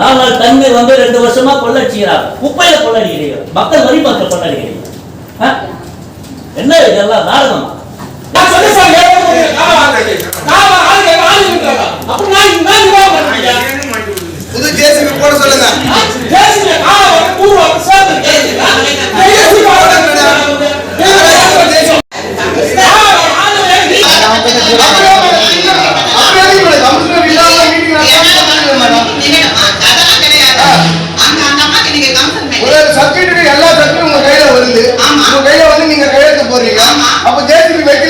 நாலு நாள் தண்ணீர் வந்து ரெண்டு வருஷமா கொள்ளடிக்கிறாங்க குப்பையில கொள்ளடிக்கிறீங்க. மக்கள் வரி பத்திர கொள்ளடிக்கிறீங்க? என்ன இதெல்லாம் நாடகமா? நான் சொல்லி சார் ஏன் போறீங்க? நான் நான் ஆளு கேட்க ஆளு இருக்காங்க. அப்ப நான் இந்த மாதிரி நிர்வாகம் பண்றீங்க. புது ஜேசிபி போட சொல்லுங்க தேசிய கால வந்து ஊர் வந்து சேர்ந்து தேசிய தேசிய கால வந்து தேசிய ஆளு வேண்டி அப்படியே மேடம் கமிஷனர் இல்லாம மீட்டிங் நடத்தாம மேடம் ஒரு சர்டிபிகேட் எல்லா சர்டிபிகேட் உங்க கையில வருது ஆமா. உங்க கையில வந்து நீங்க கையெழுத்து போடுறீங்க ஆமா. அப்ப ஜேசிபி வைக்கல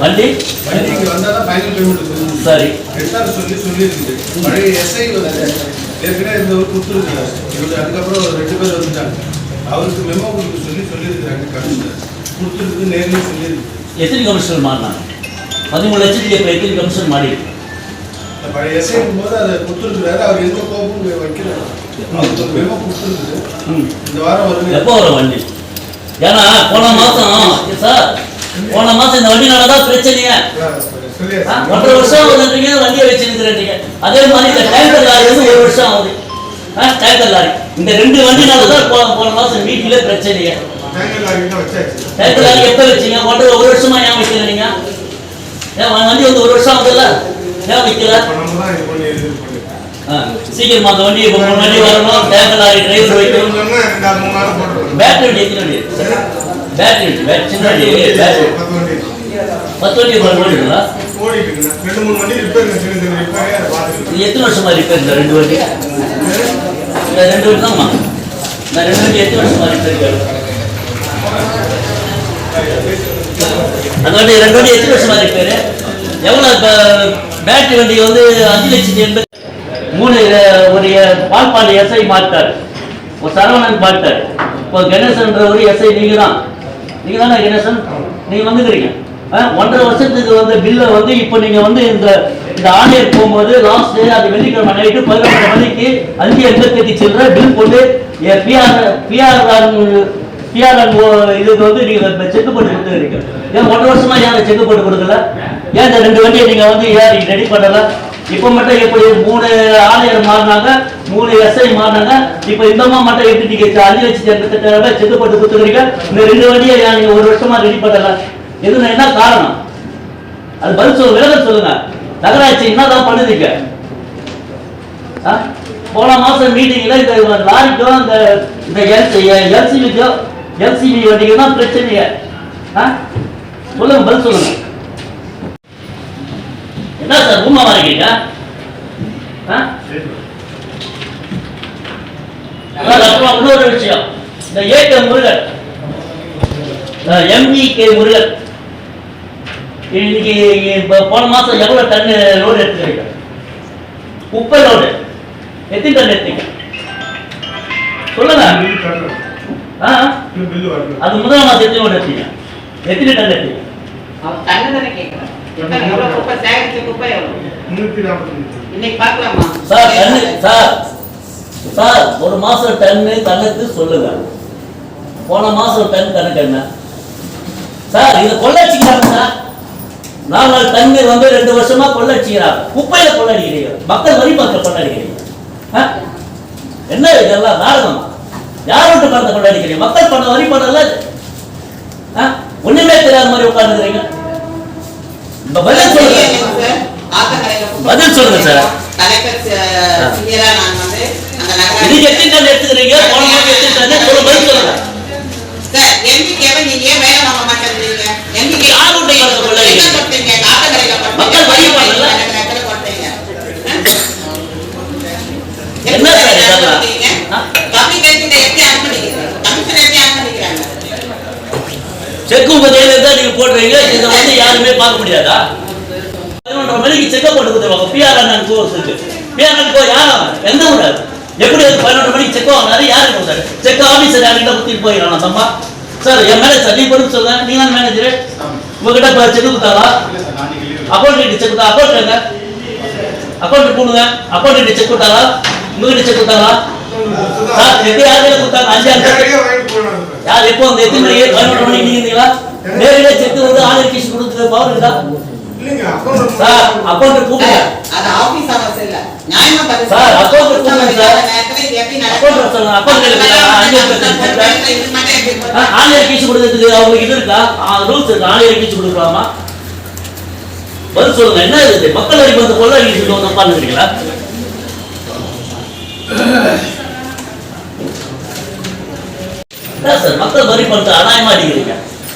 வண்டி? வண்டிக்கு வந்தாதான் ஃபைனல் பேமெண்ட் சரி. ரெண்டாவது சொல்லி சொல்லியிருக்கு பழைய எஸ்ஐ வந்து ஏற்கனவே கொடுத்துருக்காரு இவர் அதுக்கப்புறம் ரெண்டு பேர் வந்துட்டாங்க. அவருக்கு மெமோ கொடுக்க சொல்லி சொல்லியிருக்கிறாங்க கமிஷனர். கொடுத்துருக்கு நேர்லயே சொல்லியிருக்கு. எத்தனை கமிஷனர் மாறினாங்க? பதிமூணு லட்சத்துக்கு இப்போ எத்தனை கமிஷன் மாறி இந்த பழைய எஸ்ஐ போது அதை கொடுத்துருக்கிறாரு. அவர் எந்த கோப்பும் வைக்கல. அவருக்கு மெமோ கொடுத்துருக்கு இந்த வாரம் வருது. எப்போ வரும் வண்டி? ஏன்னா போன மாசம் சார் போன மாசம் இந்த வண்டினால தான் பிரச்சனையே ஒன்றரை வருஷம் வண்டியை வச்சிருக்கிறீங்க அதே மாதிரி இந்த டேங்கர் லாரி வந்து ஒரு வருஷம் ஆகுது. டேங்கர் லாரி இந்த ரெண்டு வண்டினால தான் போன போன மாசம் வீட்டிலே பிரச்சனையே? டேங்கர் லாரி எப்போ வச்சீங்க? ஒன்றரை ஒரு வருஷமா ஏன் வைக்கல நீங்க? ஏன் வண்டி வந்து ஒரு வருஷம் ஆகுதுல்ல? ஏன் வைக்கல? சீக்கிரமா அந்த வண்டி இப்போ வண்டி வரணும் டேங்கர் லாரி டிரைவர் வைக்கணும். பேட்டரி வண்டி எத்தனை வண்டி பேட்டரி பேட்டரி சின்ன வண்டி பேட்டரி பத்து வண்டி இருக்குண்ணா. ரெண்டு மூணு வண்டி ரிப்பேர் எத்தனை வருஷமா ரிப்பேர் இந்த ரெண்டு வண்டி? ரெண்டு வண்டி தான்மா. இந்த ரெண்டு வண்டி எத்தனை வருஷமா ரிப்பேர் அந்த வண்டி ரெண்டு வண்டி எத்தனை வருஷமா ரிப்பேர் எவ்வளோ இப்போ பேட்டரி வண்டி வந்து அஞ்சு லட்சத்தி எண்பது மூணு ஒரு பால்பாண்டி எஸ்ஐ மாட்டார் ஒரு சரவணன் மாட்டார் இப்போ கணேசன்ற ஒரு எஸ்ஐ நீங்க தான் நீங்க தானே கணேசன் நீங்க வந்துக்கிறீங்க. ஆ, ஒன்றரை வருஷத்துக்கு வந்து பில்லை வந்து இப்போ நீங்க வந்து இந்த இந்த ஆணையர் போகும்போது லாஸ்ட் அது வெள்ளிக்கிழமை நைட்டு பதினொன்று மணிக்கு அஞ்சு எண்பத்தி சில்லற பில் போட்டு பிஆர் பிஆர் பிஆர் இதுக்கு வந்து நீங்க செக் போட்டு கொடுத்துருக்கீங்க ஏன் ஒன்றரை வருஷமா ஏன் செக் போட்டு கொடுக்கல? ஏன் இந்த ரெண்டு வண்டியை நீங்க வந்து ஏன் ரெடி பண்ணல? இப்போ மட்டும் எப்படி மூணு ஆணையர் மாறினாங்க மூணு எஸ்ஐ மாறினாங்க. இப்போ இந்த அம்மா மட்டும் எப்படி நீங்க அஞ்சு லட்சத்தி எண்பத்தெட்டாயிரம் ரூபாய் செக் போட்டு இந்த ரெண்டு வண்டியை நீங்க ஒரு வருஷமா ரெடி பண்ணல? இது என்ன காரணம்? அது பதில் சொல்ல விலகல் சொல்லுங்க. நகராட்சி என்னதான் பண்ணுதுங்க ஆ? போன மாசம் மீட்டிங்ல இந்த லாரிக்கோ இந்த இந்த எல்சிபிக்கோ எல்சிபி வண்டிக்கு தான் பிரச்சனைங்க ஆ? சொல்லுங்க பதில் சொல்லுங்க. என்ன சார் ஆ? அதான் அப்புறம் இன்னொரு விஷயம். இந்த ஏக முருகன். எம்இகே முருகன். இன்னைக்கு இப்ப போன மாசம் எவ்வளவு டன் லோடு எடுத்துக்கிறீங்க குப்பை லோடு எத்தனை டன் எடுத்தீங்க? சொல்லுங்க. அது முதல் மாசம் எத்தனை லோடு எடுத்தீங்க? எத்தனை டன் எடுத்தீங்க? சார் சார் சார் ஒரு மாசம் டன்னு கணக்கு சொல்லுங்க. போன மாசம் டன் கணக்கு என்ன? சார் இது கொள்ளடிச்சுக்கிறாங்க சார். நாலு நாள் தண்ணீர் வந்து ரெண்டு வருஷமா கொள்ளடிச்சுக்கிறாங்க. குப்பையில கொள்ளடிக்கிறீங்க. மக்கள் வரி பத்திர கொள்ளடிக்கிறீங்க. ஆ? என்ன இதெல்லாம் நாடகமா? யார் விட்டு பணத்தை கொள்ளடிக்கிறீங்க? மக்கள் பண்ண வரி பண்ணல ஒண்ணுமே தெரியாத மாதிரி உட்கார்ந்துக்கிறீங்க. இப்ப பதில் சொல்லுங்க. பதில் சொல்லுங்க சார். இது எத்தனை எடுத்துக்கிறீங்க போன பதில் சொல்லுங்க. சார் எம்பிகேவை நீங்க ஏன் வேலை வாங்க மாட்டேங்கிறீங்க? எம்பிகே யார் உடைய கருத்து கொள்ளையடிக்கிறீங்க? எங்க கொடுத்தீங்க காட்டக்கரையில கொடுத்தீங்க மக்கள் வரி பண்ணல? என்ன சார் இதெல்லாம்? ஆ? கம்யூனிகேஷன் எப்படி அனுமதிக்கிறீங்க கமிஷன் எப்படி தான் நீங்க போடுறீங்க இதை வந்து யாருமே பார்க்க முடியாதா? பதினொன்றரை மணிக்கு செக்கப் போட்டு கொடுத்துருவாங்க. பிஆர்என் கோர்ஸ் இருக்கு. பிஆர்என் கோ யார் எந்த ஊர் எப்படி அது பதினொன்றரை மணிக்கு செக் வாங்கினாரு? யாரு கொடுத்தாரு செக் ஆஃபீஸர் யார்கிட்ட குத்திட்டு போயிடலாம் தம்பா. சார் என் மேனேஜர் நீ பொறுப்பு சொல்லுங்க நீ தான் மேனேஜர் உங்ககிட்ட இப்போ செக் கொடுத்தாரா? அக்கௌண்ட் செக் கொடுத்தா அக்கௌண்ட் எங்க அக்கௌண்ட் போடுங்க அக்கௌண்ட் செக் கொடுத்தாரா? உங்ககிட்ட செக் கொடுத்தாரா? சார் எப்போ யார்கிட்ட கொடுத்தாங்க? அஞ்சு யார் எப்போ வந்து எத்தனை மணிக்கு? பதினொன்று மணிக்கு நீங்க இருந்தீங்களா நேரடியா செக் வந்து ஆன்லைன் ஃபீஸ் கொடுத்துட்டு பவர் இருக்கா? சார் அக்கௌண்ட் கூப்பிடுங்க அது ஆபீஸ் அவர்ஸ் இல்ல. நியாயமா பதில் சார், account கொடுங்க சார். Account சொல்லுங்க, எப்படி கொடுத்தா? ஆன்லைன் கொடுக்கறதுக்கு அவங்களுக்கு இது இருக்கா? ரூல்ஸ் இருக்கு. ஆன்லைன் ஃபீஸ் கொடுக்கலாமா? பதில் சொல்லுங்க. என்ன இது? மக்கள் வரி பணத்தை கொள்ள அடிச்சுட்டு வந்து உட்காந்துருக்கீங்களா என்ன சார் மக்கள் வரி அநியாயமா அடிக்கிறீங்க?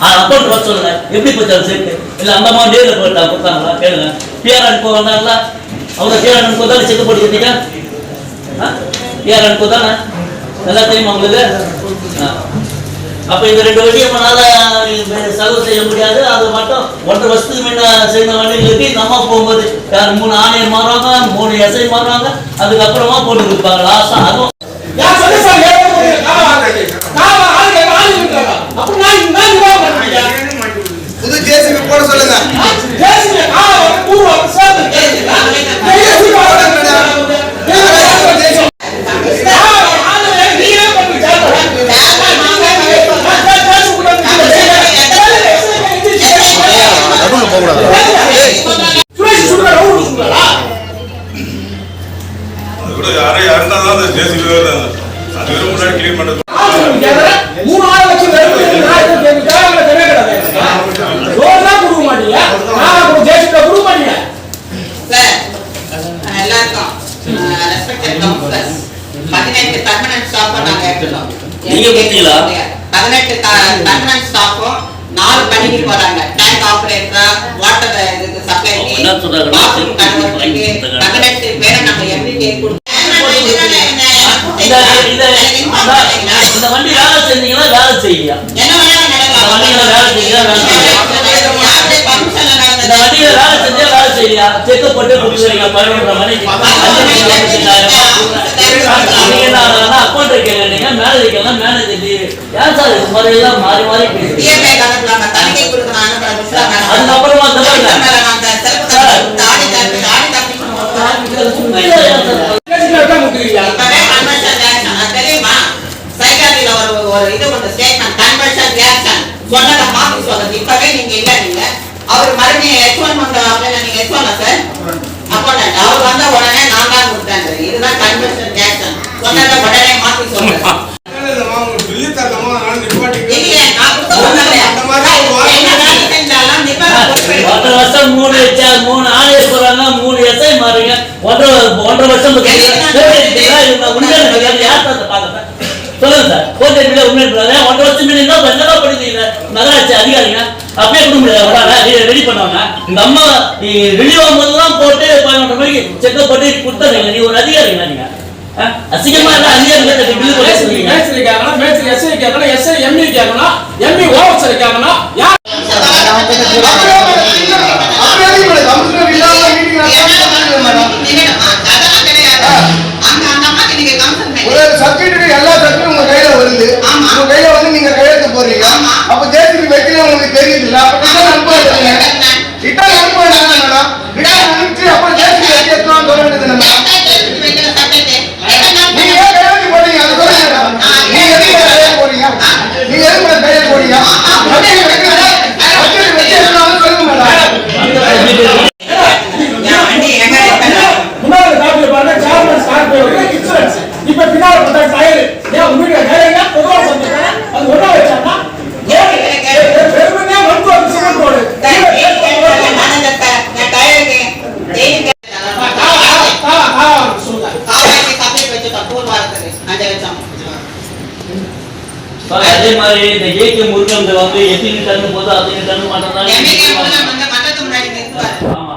அக்கௌண்ட் வர சொல்லுங்க. எப்படி போச்சாரு சேர்த்து? இல்லை அந்த அம்மா நேரில் போயிட்டா கொடுத்தாங்களா கேளுங்க. பிஆர் அனுப்ப வந்தாங்களா? அவங்க பிஆர் அனுப்ப தானே செக் போட்டு கேட்டீங்க பிஆர் அனுப்ப தானே நல்லா தெரியுமா உங்களுக்கு? அப்ப இந்த ரெண்டு வண்டியும் நம்மளால செலவு செய்ய முடியாது. அது மட்டும் ஒன்றரை வருஷத்துக்கு முன்ன செய்த வண்டிகளுக்கு இந்த அம்மா போகும்போது யார் மூணு ஆணையர் மாறுவாங்க மூணு எஸ்ஐ மாறுவாங்க. அதுக்கப்புறமா போட்டு கொடுப்பாங்க. லாஸ்டா அதுவும் யார் சொல்லி சார் ஏழு மணி காவா காவா ஆளு கேட்க ஆளு இருக்காங்க அப்ப நான் நான் நிர்வாகம் பண்ணுறீங்க புது ஜேசிபி போட சொல்லுங்க தேசிய காவா வந்து ஊர் வந்து சேர்ந்து தேசிய காவா வந்து தேசிய காவா ஆளு நீயே பண்ணி நடுவில் போகக்கூடாது சுரேஷ் சுடுற ரவுண்ட் சுடுறா அது கூட யாரும் யாருன்னா தான் அந்த ஜேசிபி அது முன்னாடி கிளீன் பண்றது லட்சம் கொடுக்க மாட்டீங்க நான் கொடுக்க மாட்டீங்க சார் எல்லாருக்கும் ரெஸ்பெக்டட் கவுன்சிலர்ஸ் பதினெட்டு பர்மனன்ட் ஸ்டாஃபும் நாங்க எடுத்துட்டோம் நீங்க? பதினெட்டு பர்மனன்ட் ஸ்டாஃபும் நாலு பணிக்கு போறாங்க டேங்க் ஆபரேட்டரா வாட்டர் இதுக்கு சப்ளைக்கு பாத்ரூம் கொடுத்தாங்க. பதினெட்டு பேரை நாங்க எம்பிகே இந்த இந்த இந்த- இந்த வண்டி வேலை செஞ்சீங்களா வேலை செய்யலையா என்ன வேணாலும் இந்த வண்டியில வேலை செய்யலையா வேலை செய்யலையா யாருடைய பர்மிஷன்ல இந்த நடந்தது? வண்டியில வேலை செஞ்சா வேலை செய்யலையா செக்க போட்டு கொடுக்குறீங்க பதினொன்றரை மணிக்கு. நீங்க என்ன அக்கௌண்ட் கேட்கறீங்க மேனேஜர் கேட்கலாம் மேனேஜர் லீவு ஏன் சார் இது மாதிரி எல்லாம் மாறி மாறி பேசுறீங்க? அதுக்கப்புறமா அந்த மாதிரி மேல நான் அந்த செல்ஃப் கொடுத்து ஆடி தரப்பு ஆடி தரப்பு உண்மையிலே ஏன் சார் பேசிட்டு தான் கொடுத்துருக்கீங்க இப்பவே conversion reaction, அது தெரியுமா சைக்காட்ரியில ஒரு ஒரு இது ஒன்று ஸ்டேட்மெண்ட் கன்வர்ஷன் ரியாக்ஷன் சொன்னதை மாத்தி சொல்லுது இப்பவே நீங்க இல்ல நீங்க அவர் மறுபடியும் எச் ஒன் வந்த அப்படின்னு நீங்க எச் ஒன்னா சார் அப்போனட் அவர் வந்த உடனே நான் தான் கொடுத்தேன் இதுதான் கன்வர்ஷன் ரியாக்ஷன் சொன்னதை உடனே மாத்தி சொல்றேன் ஒன்றரை வருஷம் மூணு வச்சா மூணு ஆணையர் போறாங்க மூணு எஸ்ஐ மாறுங்க ஒன்றரை ஒன்றரை வருஷம் உண்மையான கிடையாது யார் சார் பாக்குறேன் சொல்லுங்க சார் கோட்டை பிள்ளை உண்மை ஒன்றரை வருஷம் முன்னாடி என்ன என்னடா படிக்கிறீங்க நகராட்சி அதிகாரிங்க அப்படியே கொடுக்க முடியாது ரெடி பண்ணுவாங்க இந்த அம்மா ரிலீவ் ஆகும்போதுலாம் போட்டு பதினொன்று மணிக்கு செக்கப் போட்டு கொடுத்தாங்க நீ ஒரு அதிகாரிங்களா நீங்க? அசிங்கமா இல்ல அதிகாரிகள் பில்லு போட்டு சொல்றீங்க. மேஸ்திரி கேட்கணும் மேஸ்திரி எஸ்ஐ கேட்கணும் எஸ்ஐ எம்இ கேட்கணும் எம்இ ஓவர்சர் கேட்கணும் யார் அப்படியே மேடம் கமிஷனர் இல்லாம மீட்டிங் நடத்தாம மேடம் அதெல்லாம் கிடையாது அந்த அந்த அம்மாக்கு நீங்க கம்சன் ஒரு சர்டிபிகேட் எல்லா சர்டிபிகேட் உங்க கையில வருது ஆமா. உங்க கையில வந்து நீங்க கையெழுத்து போடுறீங்க ஆமா. அப்ப ஜேசிபி வைக்கல உங்களுக்கு தெரியுது இல்ல அப்ப ரிட்டர்ன் அனுப்ப வேண்டியதுங்க ரிட்டர்ன் அனுப்ப வேண்டாம் மேடம் ரிட்டர்ன் அனுப்பிச்சு அப்புறம் ஜேசிபி வைக்க எத்தலாம் சொல்ல வேண்டியது மேடம் நீங்க ஏன் கையெழுத்து போடுறீங்க அது சொல்லுங்க மேடம் நீங்க எதுக்கு கையெழுத்து போடுறீங்க நீங்க எதுக்கு மேடம் கையெழுத்து போடுறீங்க சர்டிபிகேட் வைக்கல சர்டிபிகேட் வைக்க எத்தலாம் சொல்லுங்க மேடம் முன்னாடி காப்பி பாருங்க சேர்மன் ஸ்கார்பியோ இன்சூரன்ஸ் இப்ப பின்னால பார்த்தா டயர் ஏன் உங்க வீட்டுல டயர் ஏன் பொதுவா சொல்லிருக்காங்க அது ஒண்ணா வச்சாங்கன்னா பெருமையா மருத்துவ சிமெண்ட் ரோடு காவா காவா அதே மாதிரி இந்த ஏகே முருகன் வந்து எத்தனை டன்னு போது அத்தனை டன்னு மட்டும் எம்ஏகே முதல்ல தான் வந்து மட்டத்து முன்னாடி நிறுத்துவாரு ஆமா